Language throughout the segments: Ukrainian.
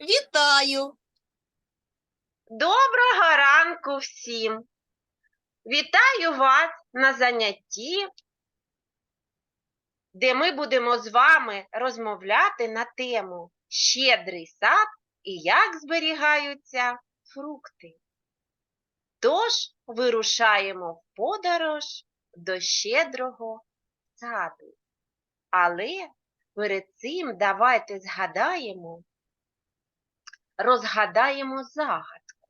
Вітаю! Доброго ранку всім! Вітаю вас на занятті, де ми будемо з вами розмовляти на тему Щедрий сад і як зберігаються фрукти. Тож вирушаємо в подорож до щедрого саду. Але перед цим давайте згадаємо, розгадаємо загадку.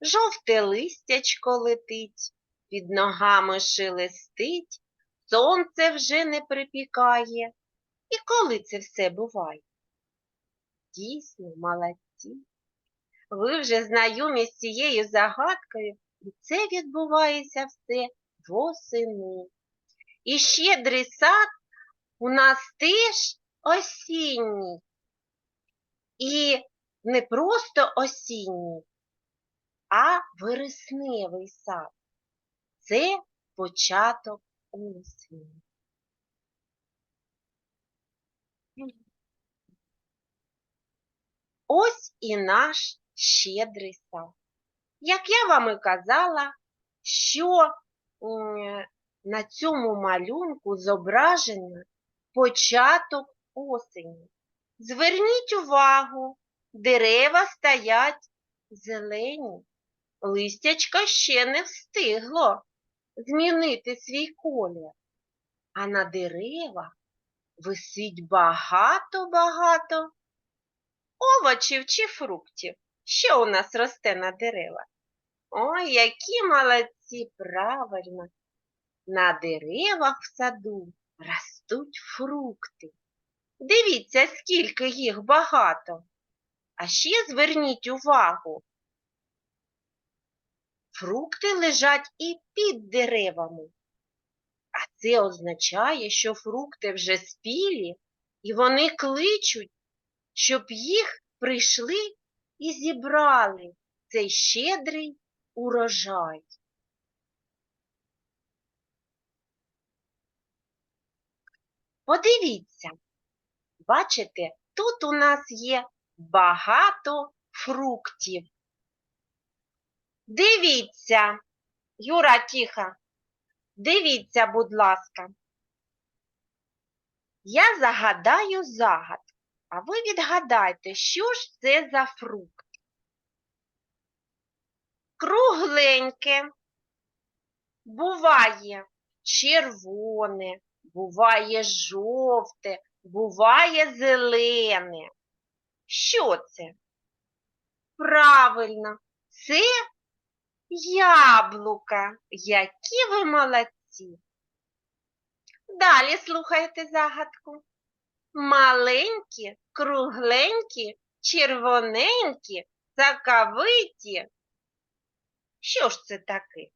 Жовте листячко летить, під ногами шелестить, сонце вже не припікає. І коли це все буває? Дійсно, молодці. Ви вже знайомі з цією загадкою, і це відбувається все восени. І щедрий сад у нас теж осінній. І не просто осінній, а вересневий сад. Це початок осені. Ось і наш щедрий сад. Як я вам і казала, що на цьому малюнку зображено початок осені. Зверніть увагу, дерева стоять зелені, листячко ще не встигло змінити свій колір, а на деревах висить багато-багато овочів чи фруктів. Що у нас росте на деревах? Ой, які молодці, правильно. На деревах в саду ростуть фрукти. Дивіться, скільки їх багато. А ще зверніть увагу. Фрукти лежать і під деревами. А це означає, що фрукти вже спілі, і вони кличуть, щоб їх прийшли і зібрали цей щедрий урожай. Подивіться, бачите, тут у нас є багато фруктів. Дивіться, Юра, тихо, дивіться, будь ласка. Я загадаю загадку, а ви відгадайте, що ж це за фрукт? Кругленьке, буває червоне, буває жовте, буває зелене. Що це? Правильно, це яблука. Які ви молодці. Далі слухайте загадку. Маленькі, кругленькі, червоненькі, цакавиті. Що ж це таке?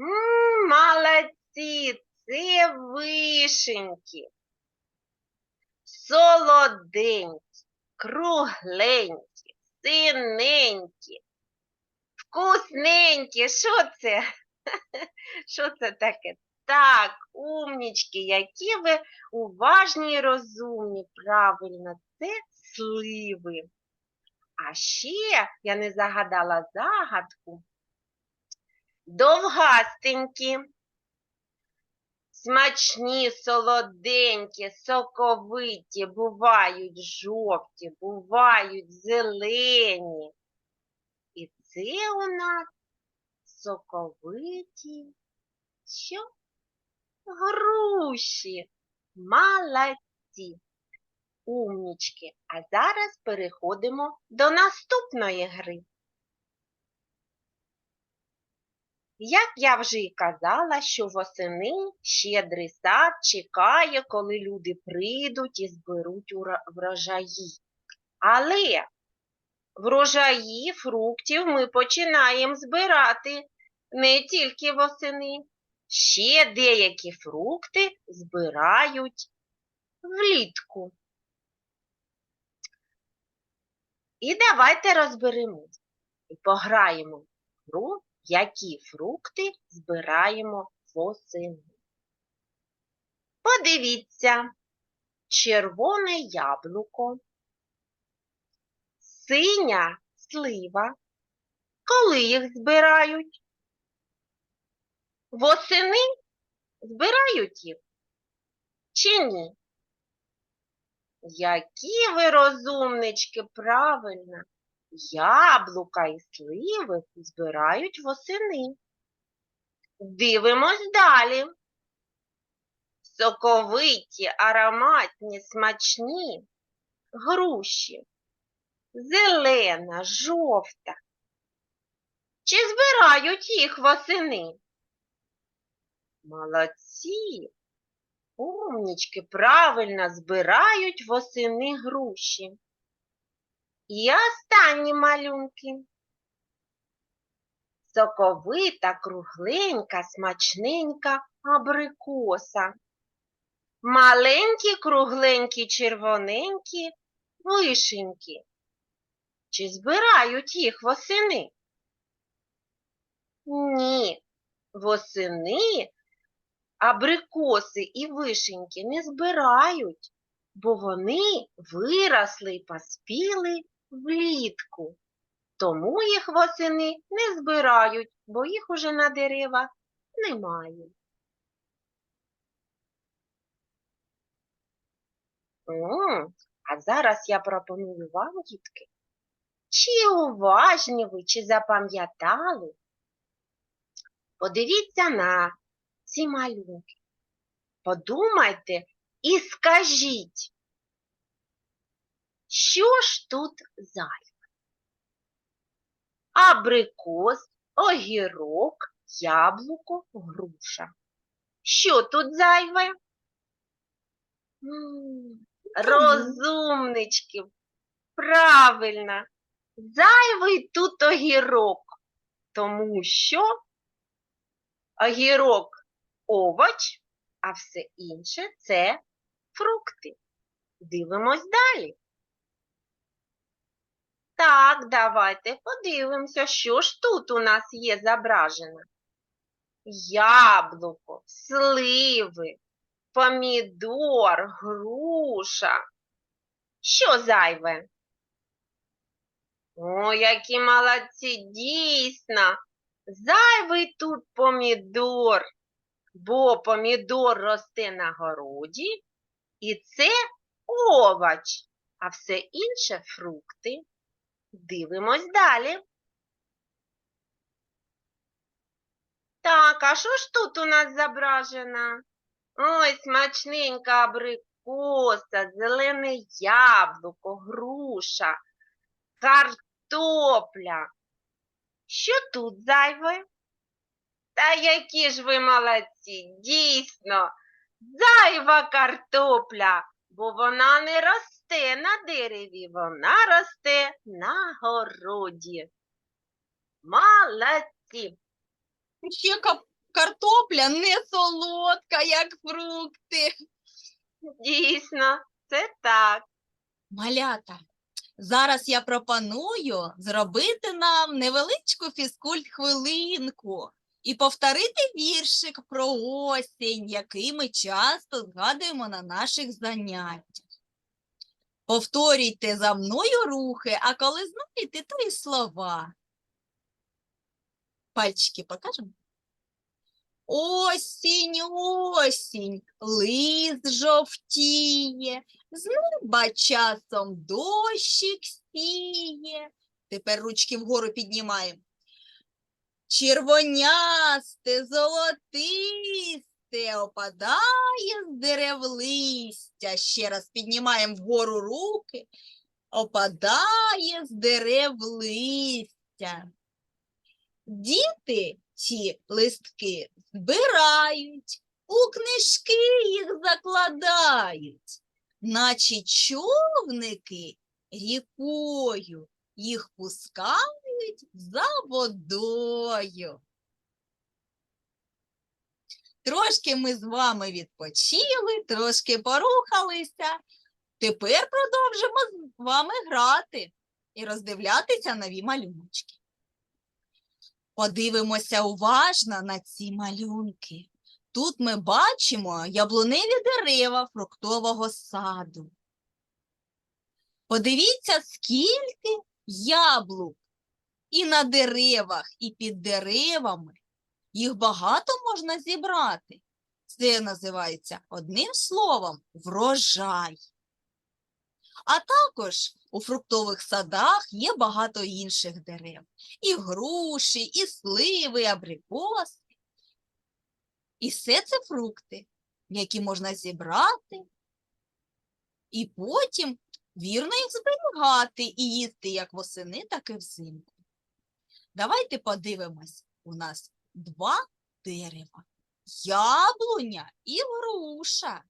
М, Молодці, це вишеньки. Солоденькі, кругленькі, синенькі, вкусненькі. Що це? Що це таке? Так, умнічки, які ви уважні і розумні. Правильно, це сливи. А ще я не загадала загадку. Довгастенькі, смачні, солоденькі, соковиті, бувають жовті, бувають зелені. І це у нас соковиті що? Груші. Молодці. Умнічки. А зараз переходимо до наступної гри. Як я вже й казала, що восени щедрий сад чекає, коли люди прийдуть і зберуть врожаї. Але врожаї фруктів ми починаємо збирати не тільки восени. Ще деякі фрукти збирають влітку. І давайте розберемось і пограємо в гру, які фрукти збираємо восени. Подивіться, червоне яблуко, синя слива. Коли їх збирають? Восени збирають їх чи ні? Які ви розумнички, правильно. Яблука і сливи збирають восени. Дивимось далі. Соковиті, ароматні, смачні груші. Зелена, жовта. Чи збирають їх восени? Молодці. Умнічки, правильно збирають восени груші. І останні малюнки. Соковита, кругленька, смачненька абрикоса. Маленькі, кругленькі, червоненькі вишеньки. Чи збирають їх восени? Ні, восени абрикоси і вишеньки не збирають, бо вони виросли й поспіли влітку. Тому їх восени не збирають, бо їх уже на деревах немає. М, А зараз я пропоную вам, дітки, чи уважні ви, чи запам'ятали? Подивіться на ці малюнки. Подумайте і скажіть, що ж тут зайве? Абрикос, огірок, яблуко, груша. Що тут зайве? М, Розумнички, правильно. Зайвий тут огірок, тому що огірок овоч, а все інше це фрукти. Дивимось далі. Так, давайте подивимося, що ж тут у нас є зображено. Яблуко, сливи, помідор, груша. Що зайве? О, які молодці, дійсно. Зайвий тут помідор, бо помідор росте на городі, і це овоч, а все інше фрукти. Дивимось далі. Так, а що ж тут у нас зображено? Ой, смачненька абрикоса, зелене яблуко, груша, картопля. Що тут зайве? Та які ж ви молодці, дійсно, зайва картопля, бо вона не росте на дереві, вона росте на городі. Молодці. Ще картопля не солодка, як фрукти. Дійсно, це так. Малята, зараз я пропоную зробити нам невеличку фізкульт-хвилинку і повторити віршик про осінь, який ми часто згадуємо на наших заняттях. Повторюйте за мною рухи, а коли знаєте, то і слова. Пальчики покажемо. Осінь, осінь, лист жовтіє, з неба часом дощик сіє. Тепер ручки вгору піднімаємо. Червонясте, золотисте, опадає з дерев листя. Ще раз піднімаємо вгору руки. Опадає з дерев листя. Діти ці листки збирають, у книжки їх закладають, наче човники рікою їх пускають за водою. Трошки ми з вами відпочили, трошки порухалися. Тепер продовжимо з вами грати і роздивлятися нові малюночки. Подивимося уважно на ці малюнки. Тут ми бачимо яблуневі дерева фруктового саду. Подивіться, скільки яблук і на деревах, і під деревами. Їх багато можна зібрати. Це називається одним словом врожай. А також у фруктових садах є багато інших дерев. І груші, і сливи, і абрикоси. І все це фрукти, які можна зібрати і потім вірно їх зберігати і їсти як восени, так і взимку. Давайте подивимось. У нас два дерева. Яблуня і груша.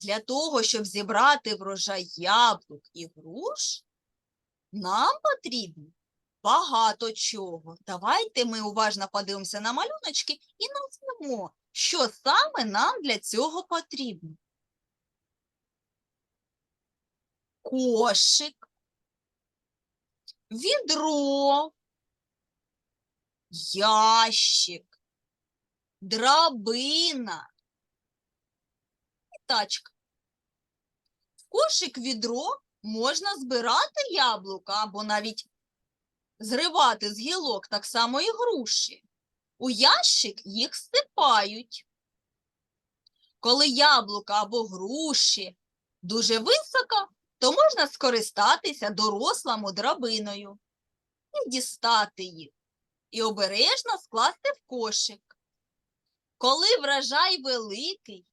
Для того, щоб зібрати врожай яблук і груш, нам потрібно багато чого. Давайте ми уважно подивимося на малюночки і назвемо, що саме нам для цього потрібно. Кошик, відро, ящик, драбина і тачка. В кошик відро можна збирати яблука або навіть зривати з гілок так само і груші. У ящик їх всипають. Коли яблука або груші дуже високо, то можна скористатися дорослому драбиною і дістати їх, і обережно скласти в кошик. Коли врожай великий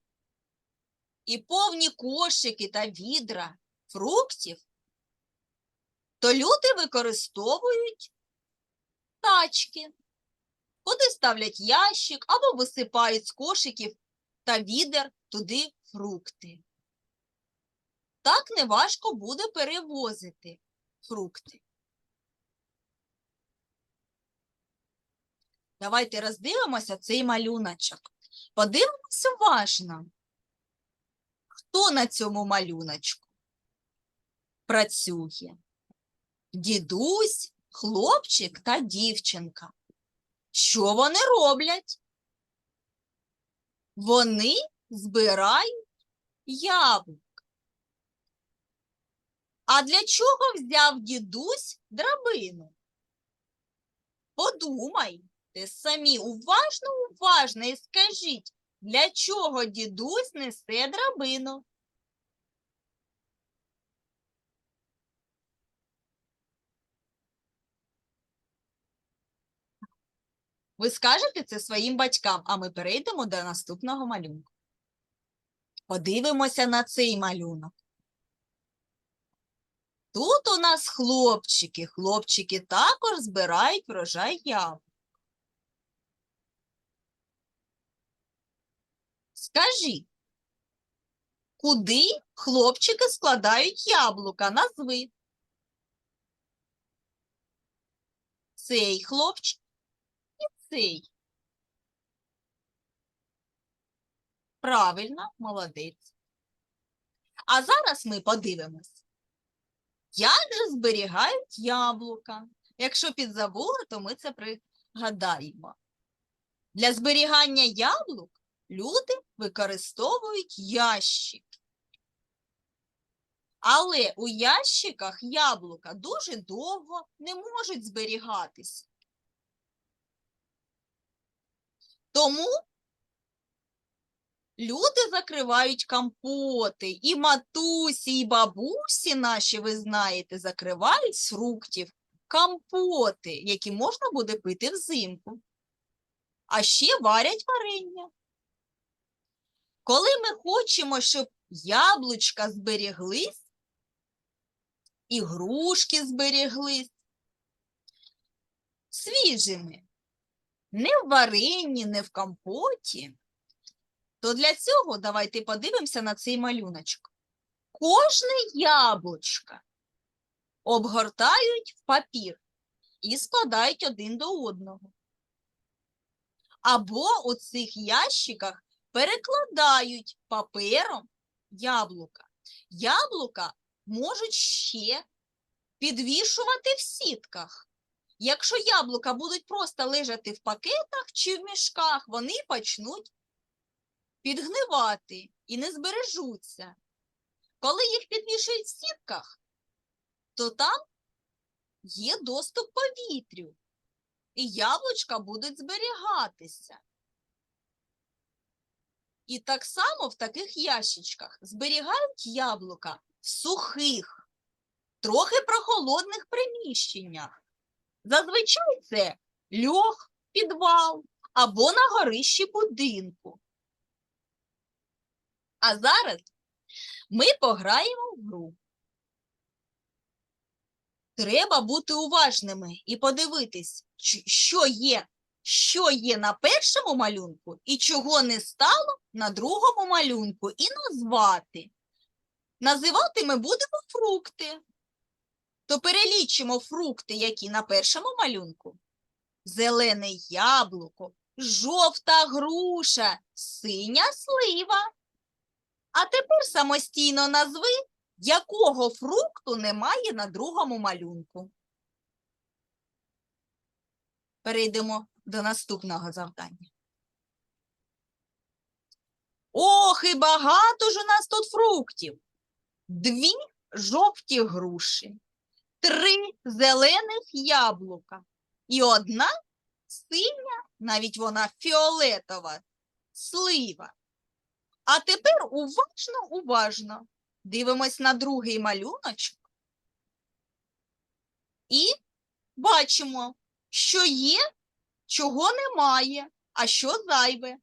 і повні кошики та відра фруктів, то люди використовують тачки, куди ставлять ящик або висипають з кошиків та відер туди фрукти. Так неважко буде перевозити фрукти. Давайте роздивимося цей малюночок. Подивимося уважно. Хто на цьому малюночку працює? Дідусь, хлопчик та дівчинка. Що вони роблять? Вони збирають яблук. А для чого взяв дідусь драбину? Подумайте самі уважно, уважно і скажіть, для чого дідусь несе драбину? Ви скажете це своїм батькам, а ми перейдемо до наступного малюнку. Подивимося на цей малюнок. Тут у нас хлопчики. Хлопчики також збирають врожай яблук. Скажи, куди хлопчики складають яблука? Назви. Цей хлопчик і цей. Правильно, молодець. А зараз ми подивимось. Як же зберігають яблука? Якщо підзабули, то ми це пригадаємо. Для зберігання яблук люди використовують ящики. Але у ящиках яблука дуже довго не можуть зберігатися. Тому люди закривають компоти, і матусі, і бабусі наші, ви знаєте, закривають з фруктів компоти, які можна буде пити взимку. А ще варять варення. Коли ми хочемо, щоб яблучка зберіглись, і грушки зберіглись свіжими, не в варенні, не в компоті, то для цього давайте подивимося на цей малюночок. Кожне яблучко обгортають в папір і складають один до одного. Або у цих ящиках перекладають папером яблука. Яблука можуть ще підвішувати в сітках. Якщо яблука будуть просто лежати в пакетах чи в мішках, вони почнуть підгнивати і не збережуться. Коли їх підвішують в сітках, то там є доступ повітрю, і яблучка будуть зберігатися. І так само в таких ящичках зберігають яблука в сухих, трохи прохолодних приміщеннях. Зазвичай це льох, підвал або на горищі будинку. А зараз ми пограємо в гру. Треба бути уважними і подивитись, що є, що є на першому малюнку і чого не стало на другому малюнку, і назвати. Називати ми будемо фрукти. То перелічимо фрукти, які на першому малюнку. Зелене яблуко, жовта груша, синя слива. А тепер самостійно назви, якого фрукту немає на другому малюнку. Перейдемо до наступного завдання. Ох, і багато ж у нас тут фруктів. Дві жовті груші, три зелених яблука і одна синя, навіть вона фіолетова, слива. А тепер уважно, уважно дивимось на другий малюночок і бачимо, що є, чого немає, а що зайве.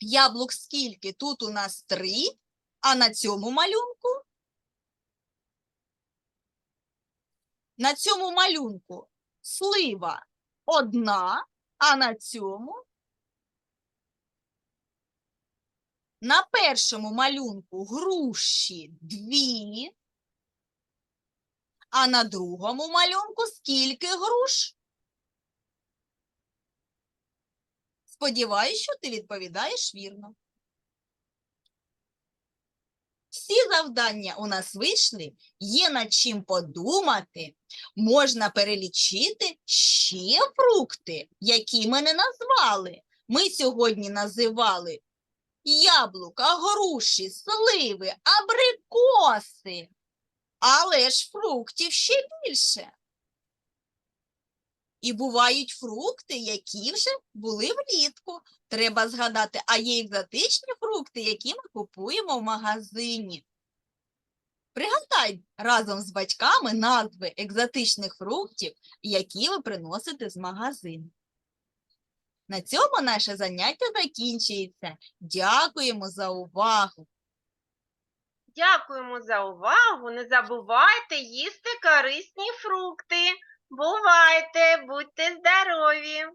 Яблук скільки? Тут у нас три, а на цьому малюнку? На цьому малюнку слива одна, а на цьому На першому малюнку груші дві, а на другому малюнку скільки груш? Сподіваюсь, що ти відповідаєш вірно. Всі завдання у нас вийшли, є над чим подумати, можна перелічити ще фрукти, які ми не назвали. Ми сьогодні називали яблука, груші, сливи, абрикоси. Але ж фруктів ще більше. І бувають фрукти, які вже були влітку. Треба згадати, а є екзотичні фрукти, які ми купуємо в магазині. Пригадай разом з батьками назви екзотичних фруктів, які ви приносите з магазину. На цьому наше заняття закінчується. Дякуємо за увагу. Дякуємо за увагу. Не забувайте їсти корисні фрукти. Бувайте, будьте здорові!